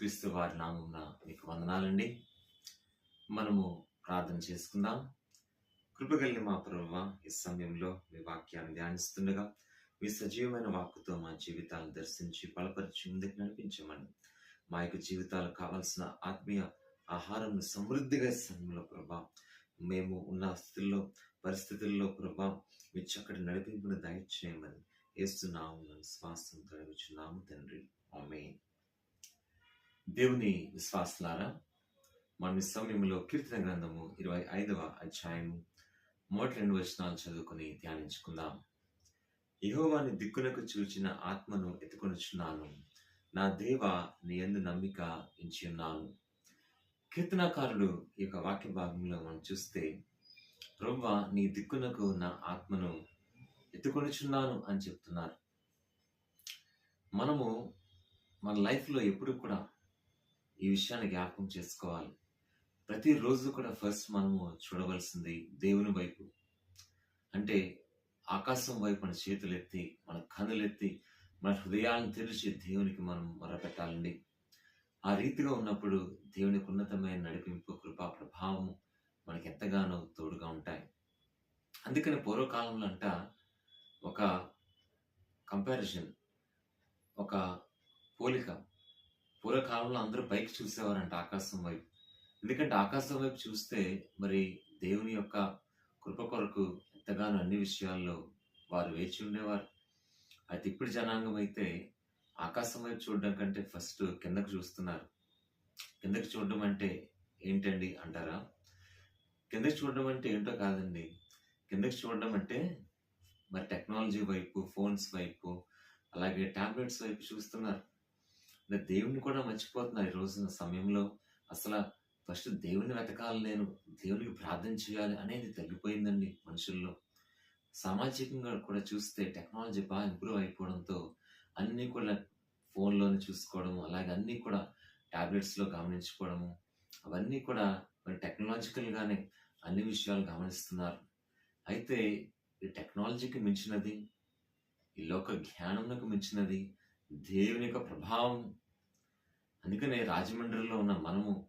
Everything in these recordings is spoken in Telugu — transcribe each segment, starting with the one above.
యేసుక్రీస్తు వారి నామం మీకు వందనాలండి. మనము ప్రార్థన చేసుకుందాం. కృపగలిగిన మా ప్రభువ ఈ సమయంలో మీ వాక్యాన్ని ధ్యానిస్తుండగా మీ సజీవమైన వాక్కుతో మా జీవితాలను దర్శించి బలపరిచి ముందుకు నడిపించమని మా యొక్క జీవితాలకు కావాల్సిన ఆత్మీయ ఆహారం సమృద్ధిగా సమయంలో ప్రభా మేము ఉన్న స్థితిలో పరిస్థితుల్లో ప్రభా మీ చక్కటి నడిపింపును దయచేయమని వేస్తున్నాము శ్వాసం తొలగించున్నాము తండ్రి. ఆమె దేవుని విశ్వాసులారా మనం ఈ సమయంలో కీర్తన గ్రంథము ఇరవై ఐదవ అధ్యాయము మొదటి రెండు వచనాలు చదువుకుని ధ్యానించుకుందాం. యహోవాని దిక్కునకు చూచిన ఆత్మను ఎత్తుకొనుచున్నాను. నా దేవ నీ ఎందు నమ్మిక ఉంచి ఉన్నాను. కీర్తనాకారుడు ఈ యొక్క వాక్య భాగంలో మనం చూస్తే రొవ్వ నీ దిక్కునకు నా ఆత్మను ఎత్తుకొనుచున్నాను అని చెప్తున్నారు. మనము మన లైఫ్లో ఎప్పుడు కూడా ఈ విషయాన్ని జ్ఞాపకం చేసుకోవాలి. ప్రతిరోజు కూడా ఫస్ట్ మనము చూడవలసింది దేవుని వైపు. అంటే ఆకాశం వైపు మన చేతులు ఎత్తి మన కన్నులెత్తి మన హృదయాలను తెరిచి దేవునికి మనం మొరపెట్టాలండి. ఆ రీతిగా ఉన్నప్పుడు దేవునికి ఉన్నతమైన నడిపింపు కృపా ప్రభావము మనకి ఎంతగానో తోడుగా ఉంటాయి. అందుకని పూర్వకాలంలో అంట ఒక కంపారిజన్ ఒక పోలిక పూర్వకాలంలో అందరూ పైకి చూసేవారంట ఆకాశం వైపు. ఎందుకంటే ఆకాశం వైపు చూస్తే మరి దేవుని యొక్క కృప కొరకు ఎంతగానో అన్ని విషయాల్లో వారు వేచి ఉండేవారు. అయితే ఇప్పుడు జనాంగం అయితే ఆకాశం వైపు చూడడం కంటే ఫస్ట్ కిందకు చూస్తున్నారు. కిందకి చూడడం అంటే ఏంటండి అంటారా? కిందకి చూడడం అంటే ఏంటో కాదండి. కిందకి చూడడం అంటే మరి టెక్నాలజీ వైపు ఫోన్స్ వైపు అలాగే ట్యాబ్లెట్స్ వైపు చూస్తున్నారు. ఇంకా దేవుని కూడా మర్చిపోతున్నారు ఈ రోజున సమయంలో. అసలు ఫస్ట్ దేవుని వెతకాలి నేను దేవునికి ప్రార్థన చేయాలి అనేది తగ్గిపోయిందండి మనుషుల్లో. సామాజికంగా కూడా చూస్తే టెక్నాలజీ బాగా ఇంప్రూవ్ అయిపోవడంతో అన్నీ కూడా ఫోన్లోనే చూసుకోవడం అలాగే అన్నీ కూడా ట్యాబ్లెట్స్లో గమనించుకోవడము అవన్నీ కూడా మరి టెక్నాలజికల్గానే అన్ని విషయాలు గమనిస్తున్నారు. అయితే ఈ టెక్నాలజీకి మించినది ఈ లోక జ్ఞానంకు మించినది దేవుని యొక్క ప్రభావం. అందుకనే రాజమండ్రిలో ఉన్న మనము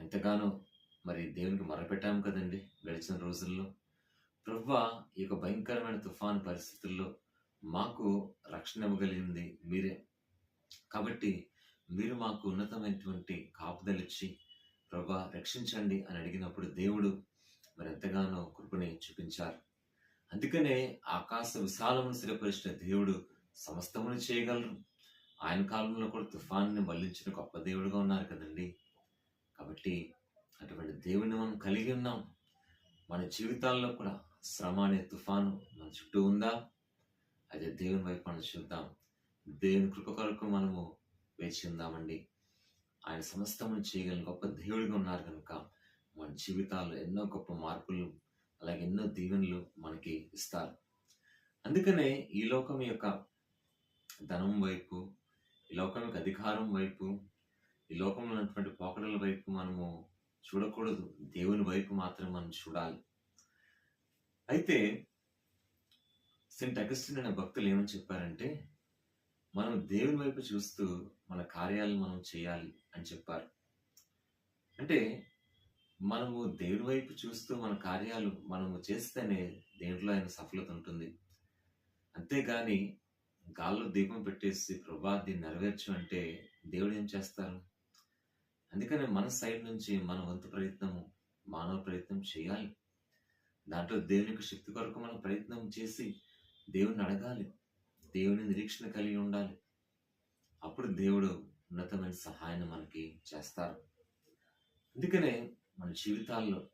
ఎంతగానో మరి దేవునికి మొరపెట్టాము కదండి గడిచిన రోజుల్లో. ప్రభు ఈ యొక్క భయంకరమైన తుఫాను పరిస్థితుల్లో మాకు రక్షణ ఇవ్వగలిగింది మీరే. కాబట్టి మీరు మాకు ఉన్నతమైనటువంటి కాపుదలిచ్చి ప్రభా రక్షించండి అని అడిగినప్పుడు దేవుడు మరి ఎంతగానో కృపని చూపించారు. అందుకనే ఆకాశ విశాలమును స్థిరపరిచిన దేవుడు సమస్తమును చేయగలరు. ఆయన కాలంలో కూడా తుఫాన్ని మళ్ళించిన గొప్ప దేవుడుగా ఉన్నారు కదండి. కాబట్టి అటువంటి దేవుని మనం కలిగి ఉన్నాం. మన జీవితాల్లో కూడా శ్రమ అనే తుఫాను మన చుట్టూ ఉందా? అదే దేవుని వైపు మనం చూద్దాం. దేవుని కృప కొరకు మనము వేచి ఉందామండి. ఆయన సమస్తమును చేయగలిగిన గొప్ప దేవుడిగా ఉన్నారు కనుక మన జీవితాల్లో ఎన్నో గొప్ప మార్పులు అలాగే ఎన్నో దీవెనలు మనకి ఇస్తారు. అందుకనే ఈ లోకం యొక్క ధనం వైపు ఈ లోకానికి అధికారం వైపు ఈ లోకంలో ఉన్నటువంటి పోకడల వైపు మనము చూడకూడదు. దేవుని వైపు మాత్రం మనం చూడాలి. అయితే సెంట్ అగస్టిన్ అనే భక్తులు ఏమని చెప్పారంటే మనం దేవుని వైపు చూస్తూ మన కార్యాలను మనం చేయాలి అని చెప్పారు. అంటే మనము దేవుని వైపు చూస్తూ మన కార్యాలు మనము చేస్తేనే దేంట్లో ఆయన సఫలత ఉంటుంది. అంతేగాని గాల్లో దీపం పెట్టేసి ప్రభా దీన్ని నెరవేర్చు అంటే దేవుడు ఏం చేస్తారు? అందుకనే మన సైడ్ నుంచి మన వంతు ప్రయత్నము మానవ ప్రయత్నం చేయాలి. దాంట్లో దేవుని యొక్క శక్తి కొరకు మనం ప్రయత్నం చేసి దేవుని అడగాలి. దేవుని నిరీక్షణ కలిగి ఉండాలి. అప్పుడు దేవుడు ఉన్నతమైన సహాయాన్ని మనకి చేస్తారు. అందుకనే మన జీవితాల్లో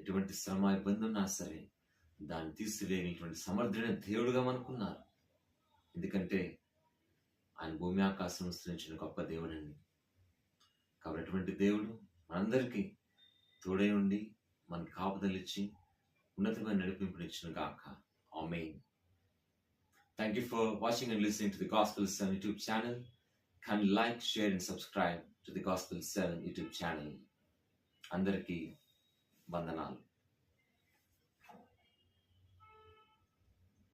ఎటువంటి శ్రమ ఇబ్బంది ఉన్నా సరే దాన్ని తీసివేయటువంటి సమర్థుడైన దేవుడుగా మనకున్నారు. ఎందుకంటే ఆయన భూమి ఆకాశం సృష్టించిన గొప్ప దేవుడండి. కాబట్టి అటువంటి దేవుడు మనందరికీ తోడై ఉండి మనకు కాపుదలిచ్చి ఉన్నతమైన నడిపింపునిచ్చిన గాక. Amen. Thank you for watching and listening to the gospel seven YouTube channel can like, share, and subscribe to the Gospel 7 YouTube channel. అందరికీ వందనాలు.